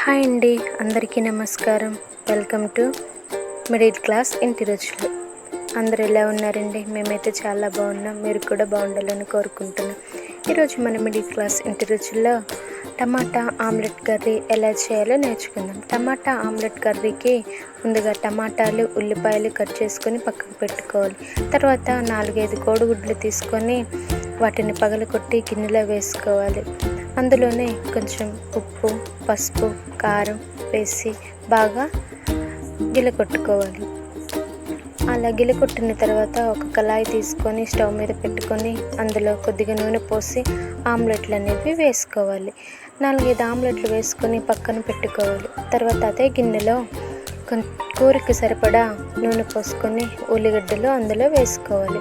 Hi అండి అందరికీ నమస్కారం. వెల్కమ్ టు మిడిల్ క్లాస్ ఇంటి రుచులు. అందరు ఎలా ఉన్నారండి? మేమైతే చాలా బాగున్నాం. మీరు కూడా బాగుండాలని కోరుకుంటున్నాం. ఈరోజు మన మిడిల్ క్లాస్ ఇంటి రుచుల్లో టమాటా ఆమ్లెట్ కర్రీ ఎలా చేయాలో నేర్చుకుందాం. టమాటా ఆమ్లెట్ కర్రీకి ముందుగా టమాటాలు ఉల్లిపాయలు కట్ చేసుకొని పక్కకు పెట్టుకోవాలి. తర్వాత నాలుగైదు కోడిగుడ్లు తీసుకొని వాటిని పగలకొట్టి గిన్నెలో వేసుకోవాలి. అందులోనే కొంచెం ఉప్పు పసుపు కారం వేసి బాగా గిలకొట్టుకోవాలి అలా గిలకొట్టిన తర్వాత ఒక కళాయి తీసుకొని స్టవ్ మీద పెట్టుకొని అందులో కొద్దిగా నూనె పోసి ఆమ్లెట్లు అనేవి వేసుకోవాలి. నాలుగైదు ఆమ్లెట్లు వేసుకొని పక్కన పెట్టుకోవాలి. తర్వాత అదే గిన్నెలో కూరకి సరిపడా నూనె పోసుకొని ఉల్లిగడ్డలు అందులో వేసుకోవాలి.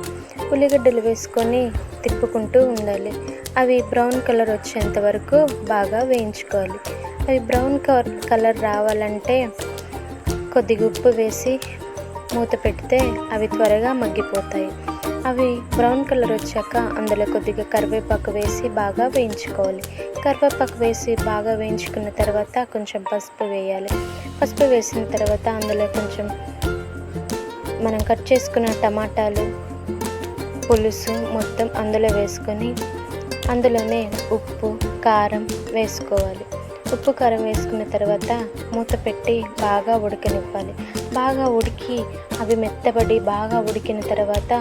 ఉల్లిగడ్డలు వేసుకొని తిప్పుకుంటూ ఉండాలి. అవి బ్రౌన్ కలర్ వచ్చేంత వరకు బాగా వేయించుకోవాలి. అవి బ్రౌన్ కలర్ కలర్ రావాలంటే కొద్దిగా ఉప్పు వేసి మూత పెడితే అవి త్వరగా మగ్గిపోతాయి. అవి బ్రౌన్ కలర్ వచ్చాక అందులో కొద్దిగా కరివేపాకు వేసి బాగా వేయించుకోవాలి. కరివేపాకు వేసి బాగా వేయించుకున్న తర్వాత కొంచెం పసుపు వేయాలి. పసుపు వేసిన తర్వాత అందులో కొంచెం మనం కట్ చేసుకున్న టమాటాలు పులుసు మొత్తం అందులో వేసుకొని అందులోనే ఉప్పు కారం వేసుకోవాలి. ఉప్పు కారం వేసుకున్న తర్వాత మూత పెట్టి బాగా ఉడకనివ్వాలి. బాగా ఉడికి అవి మెత్తబడి బాగా ఉడికిన తర్వాత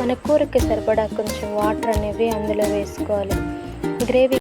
మన కూరకి సరిపడా కొంచెం వాటర్ అనేవి అందులో వేసుకోవాలి. గ్రేవీ